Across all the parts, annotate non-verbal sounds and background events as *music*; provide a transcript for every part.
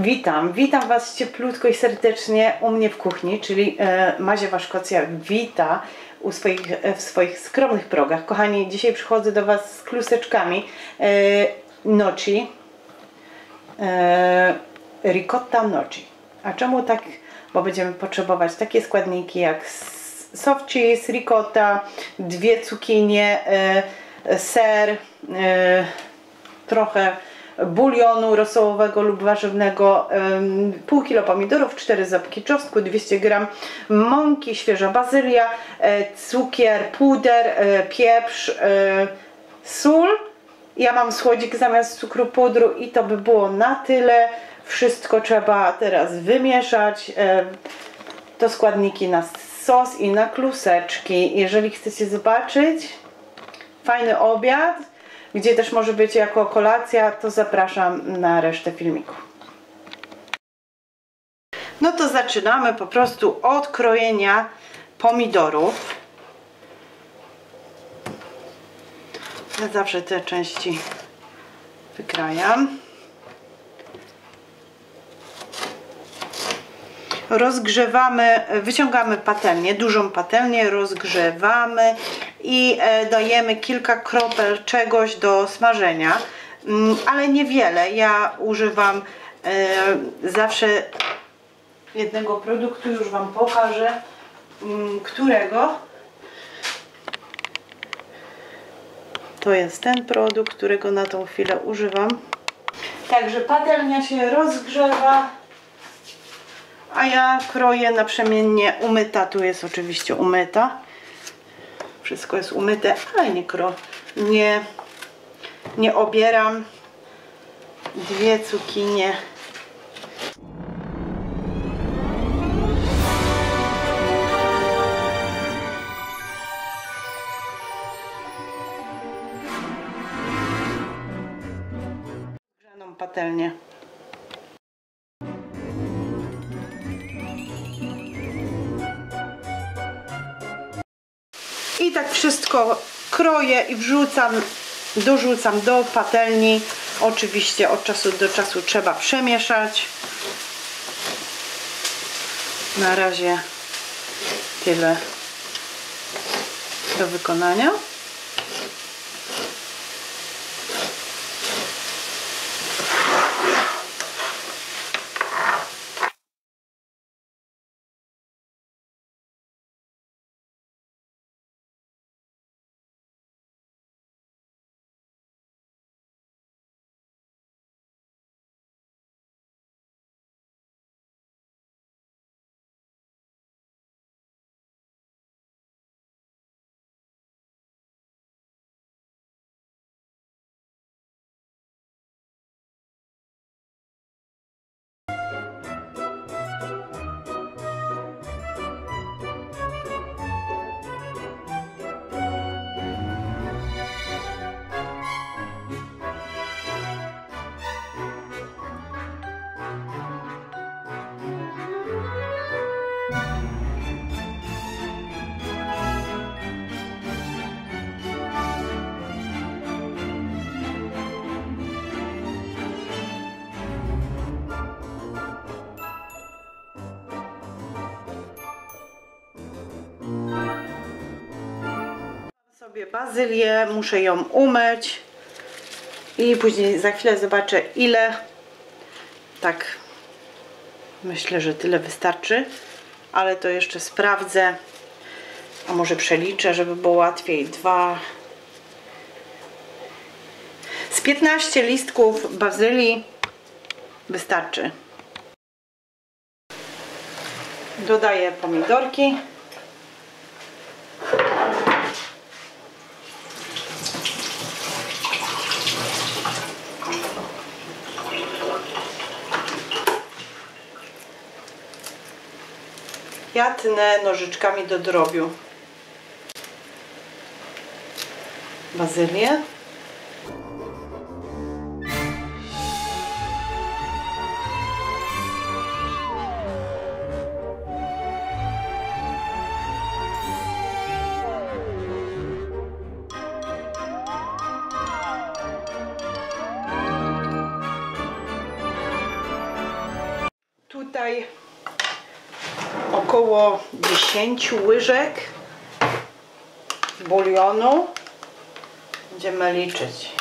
Witam, witam Was cieplutko i serdecznie u mnie w kuchni, czyli e, Maziewa Szkocja wita u swoich, e, w swoich skromnych progach. Kochani, dzisiaj przychodzę do Was z kluseczkami e, noci, e, ricotta noci. A czemu tak? Bo będziemy potrzebować takie składniki jak soft cheese, ricotta, dwie cukinie, e, ser, e, trochę bulionu rosołowego lub warzywnego, pół kilo pomidorów, 4 ząbki czosnku, 200 gram mąki, świeża bazylia, e, cukier, puder, e, pieprz, e, sól. Ja mam słodzik zamiast cukru pudru i to by było na tyle. Wszystko trzeba teraz wymieszać. To składniki na sos i na kluseczki. Jeżeli chcecie zobaczyć fajny obiad, gdzie też może być jako kolacja, to zapraszam na resztę filmiku. No to zaczynamy po prostu od krojenia pomidorów. Ja zawsze te części wykrajam. rozgrzewamy, wyciągamy patelnię, dużą patelnię, rozgrzewamy i e, dajemy kilka kropel czegoś do smażenia, Mm, ale niewiele. Ja używam e, zawsze jednego produktu, już Wam pokażę, mm, którego. To jest ten produkt, którego na tą chwilę używam. Także patelnia się rozgrzewa a ja kroję naprzemiennie umyta, tu jest oczywiście umyta wszystko jest umyte, ale nie kro, nie, nie obieram. Dwie cukinie. Grzaną patelnię I tak wszystko kroję i wrzucam, dorzucam do patelni. Oczywiście od czasu do czasu trzeba przemieszać. Na razie tyle do wykonania. Bazylię, muszę ją umyć i później za chwilę zobaczę ile. Tak, myślę, że tyle wystarczy, ale to jeszcze sprawdzę, a może przeliczę, żeby było łatwiej. Dwa, z 15 listków bazylii wystarczy. Dodaję pomidorki. Ja tnę nożyczkami do drobiu bazylię. Około 10 łyżek bulionu. Będziemy liczyć.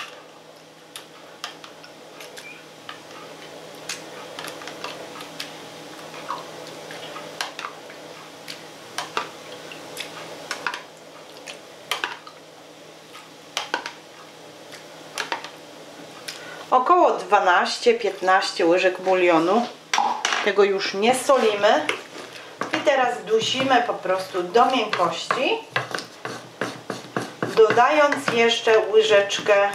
Około 12-15 łyżek bulionu. Tego już nie solimy. Teraz dusimy po prostu do miękkości. Dodając jeszcze łyżeczkę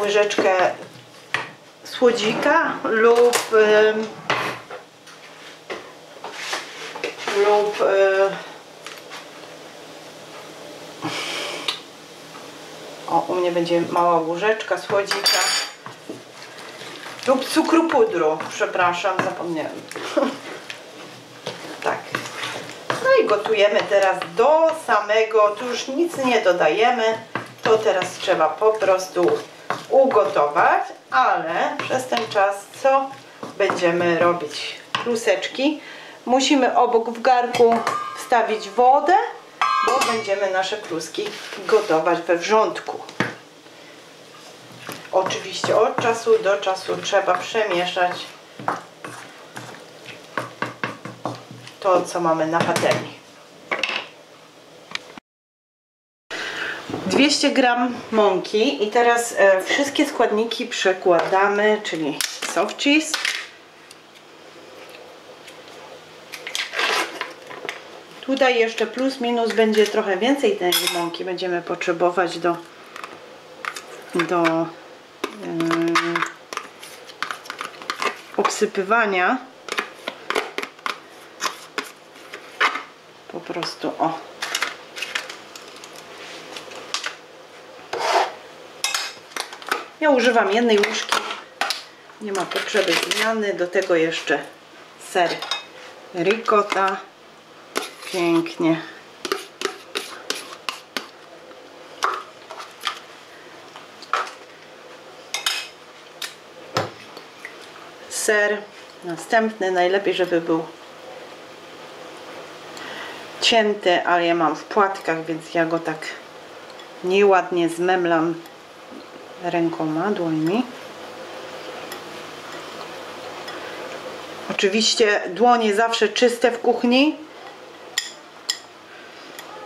łyżeczkę słodzika lub ym, lub y, o, u mnie będzie mała łyżeczka słodzika lub cukru pudru, przepraszam, zapomniałem. tak. No i gotujemy teraz do samego, tu już nic nie dodajemy, to teraz trzeba po prostu ugotować, ale przez ten czas co będziemy robić? Kluseczki. Musimy obok w garku wstawić wodę, bo będziemy nasze kluski gotować we wrzątku. Oczywiście od czasu do czasu trzeba przemieszać to, co mamy na patelni. 200 gram mąki i teraz e, wszystkie składniki przekładamy, czyli soft cheese, Tutaj jeszcze plus minus będzie trochę więcej tej mąki będziemy potrzebować do do obsypywania. Po prostu o. Ja używam jednej łyżki. Nie ma potrzeby zmiany. Do tego jeszcze ser ricotta. Pięknie ser następny najlepiej żeby był cięty ale ja mam w płatkach więc ja go tak nieładnie zmemlam rękoma, dłońmi. Oczywiście dłonie zawsze czyste w kuchni.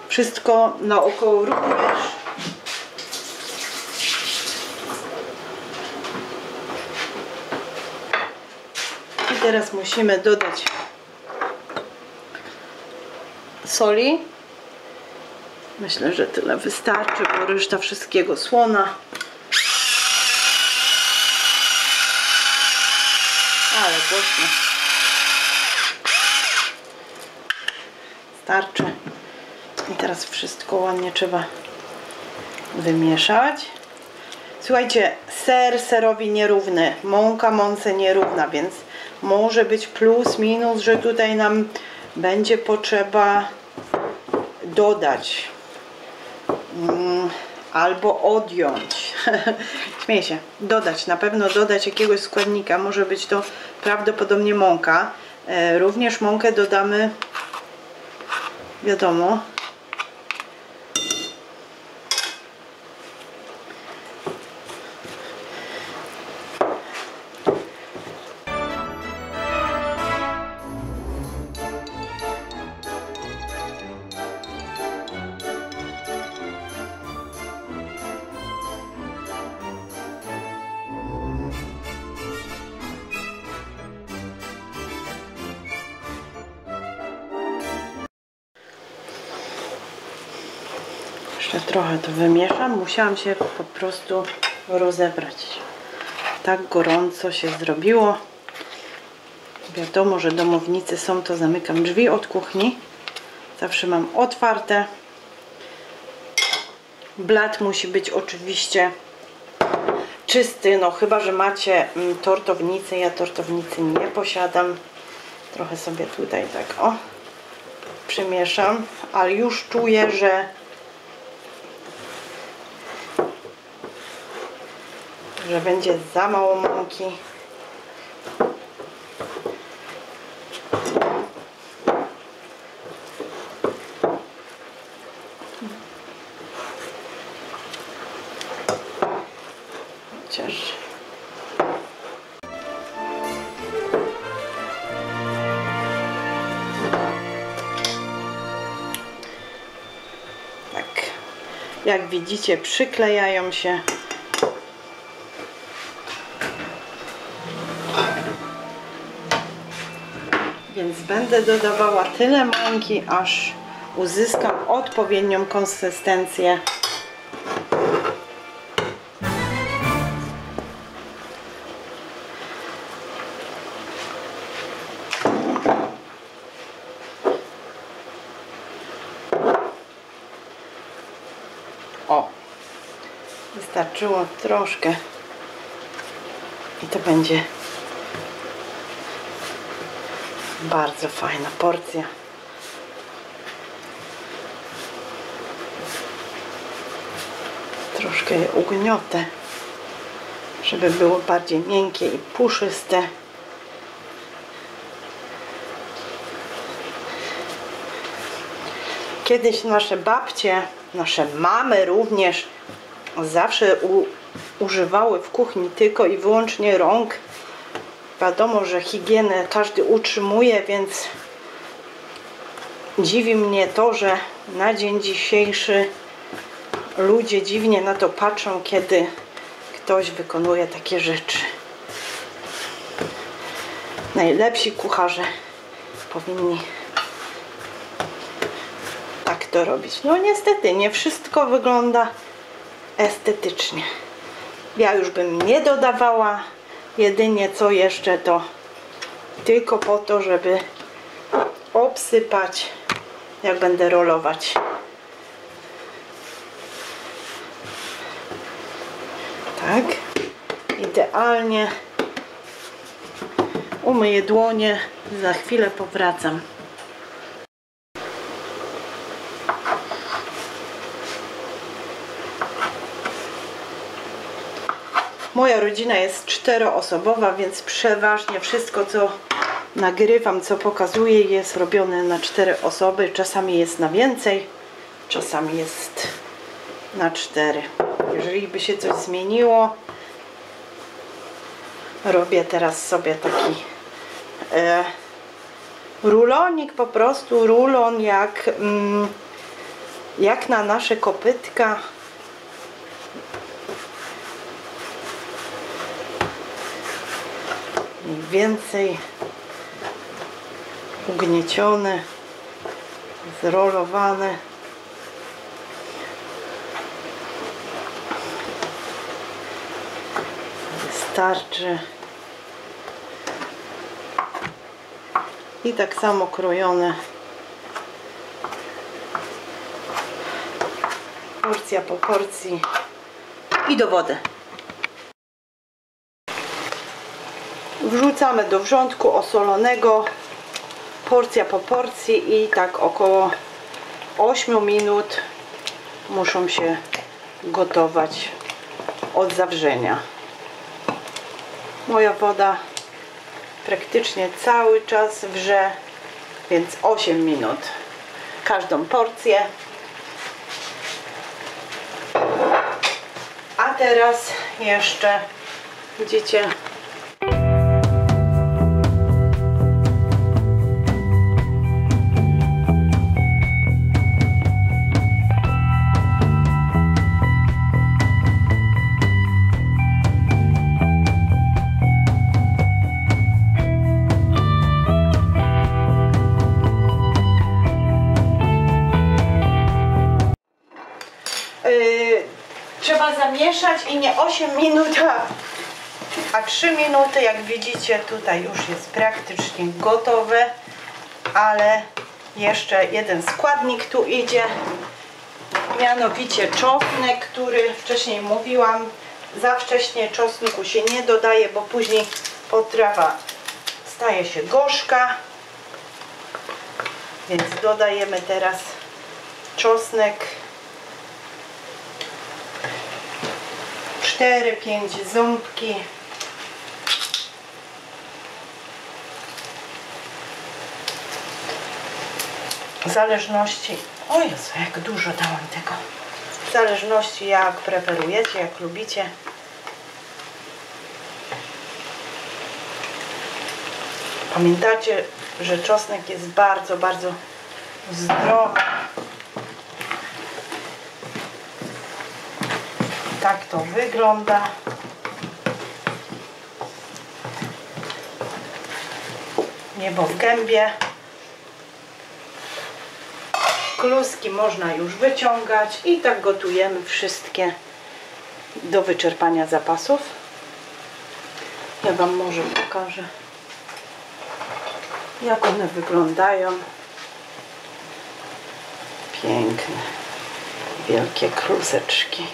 Wszystko naokoło również teraz musimy dodać soli. Myślę, że tyle wystarczy, bo reszta wszystkiego słona. Ale głośno. Starczy. I teraz wszystko ładnie trzeba wymieszać. Słuchajcie, ser serowi nierówny. Mąka mące nierówna, więc może być plus, minus, że tutaj nam będzie potrzeba dodać mm, albo odjąć. *laughs* Śmieję się, dodać, na pewno dodać jakiegoś składnika, może być to prawdopodobnie mąka. E, również mąkę dodamy wiadomo Jeszcze trochę to wymieszam. Musiałam się po prostu rozebrać. Tak gorąco się zrobiło. Wiadomo, że domownicy są, to zamykam drzwi od kuchni. Zawsze mam otwarte. Blat musi być oczywiście czysty, no chyba, że macie mm, tortownicę. Ja tortownicy nie posiadam. Trochę sobie tutaj tak o przymieszam, ale już czuję, że że będzie za mało mąki. Chociaż. Tak. Jak widzicie przyklejają się. Więc będę dodawała tyle mąki, aż uzyskam odpowiednią konsystencję. O, wystarczyło troszkę i to będzie bardzo fajna porcja. Troszkę je ugniotę, żeby było bardziej miękkie i puszyste. Kiedyś nasze babcie, nasze mamy również zawsze używały w kuchni tylko i wyłącznie rąk. Wiadomo, że higienę każdy utrzymuje, więc dziwi mnie to, że na dzień dzisiejszy ludzie dziwnie na to patrzą, kiedy ktoś wykonuje takie rzeczy. Najlepsi kucharze powinni tak to robić. No niestety, nie wszystko wygląda estetycznie. Ja już bym nie dodawała. Jedynie co jeszcze to tylko po to, żeby obsypać, jak będę rolować. Tak. Idealnie. Umyję dłonie. Za chwilę powracam. Moja rodzina jest czteroosobowa, więc przeważnie wszystko, co nagrywam, co pokazuję, jest robione na cztery osoby. Czasami jest na więcej, czasami jest na cztery. Jeżeli by się coś zmieniło, robię teraz sobie taki e, rulonik, po prostu rulon jak, mm, jak na nasze kopytka. Więcej ugniecione, zrolowane. Wystarczy. I tak samo krojone. Porcja po porcji. I do wody. Wrzucamy do wrzątku osolonego. Porcja po porcji i tak około 8 minut muszą się gotować od zawrzenia. Moja woda praktycznie cały czas wrze, więc 8 minut każdą porcję. A teraz jeszcze widzicie i nie 8 minut, a, a 3 minuty. Jak widzicie, tutaj już jest praktycznie gotowe, ale jeszcze jeden składnik tu idzie, mianowicie czosnek, który wcześniej mówiłam. Za wcześnie czosnku się nie dodaje, bo później potrawa staje się gorzka. Więc dodajemy teraz czosnek 4, 5 ząbki. W zależności, o Jezu, jak dużo dałam tego. W zależności jak preferujecie, jak lubicie. Pamiętacie, że czosnek jest bardzo, bardzo zdrowy. Tak to wygląda. Niebo w gębie. Kluski można już wyciągać i tak gotujemy wszystkie do wyczerpania zapasów. Ja Wam może pokażę jak one wyglądają. Piękne, wielkie kluseczki.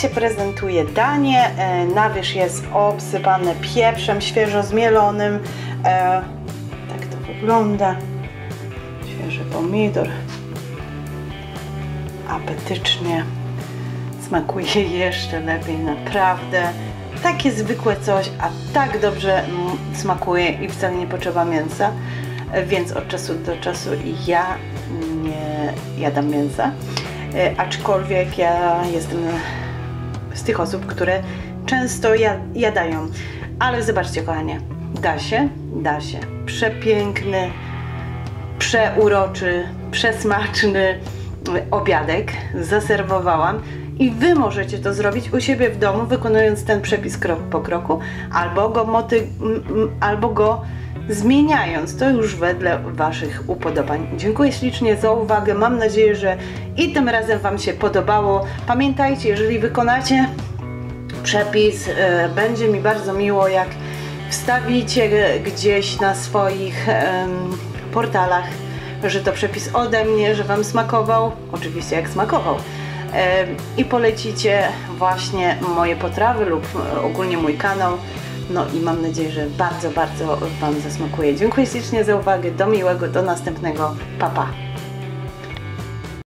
Się prezentuje danie. E, Na wierzch jest obsypane pieprzem świeżo zmielonym. E, Tak to wygląda. Świeży pomidor. Apetycznie. Smakuje jeszcze lepiej, naprawdę. Takie zwykłe coś, a tak dobrze smakuje i wcale nie potrzeba mięsa. E, Więc od czasu do czasu ja nie jadam mięsa. Aczkolwiek ja jestem z tych osób, które często ja- jadają. Ale zobaczcie, kochanie, da się, da się. Przepiękny, przeuroczy, przesmaczny obiadek zaserwowałam i Wy możecie to zrobić u siebie w domu, wykonując ten przepis krok po kroku, albo go, moty, albo go zmieniając. To już wedle Waszych upodobań. Dziękuję ślicznie za uwagę. Mam nadzieję, że i tym razem Wam się podobało. Pamiętajcie, jeżeli wykonacie przepis, e, będzie mi bardzo miło, jak wstawicie gdzieś na swoich portalach, że to przepis ode mnie, że Wam smakował. Oczywiście jak smakował. Em, I polecicie właśnie moje potrawy lub e, ogólnie mój kanał. No i mam nadzieję, że bardzo, bardzo Wam zasmakuje. Dziękuję ślicznie za uwagę. Do miłego, do następnego. Pa, pa.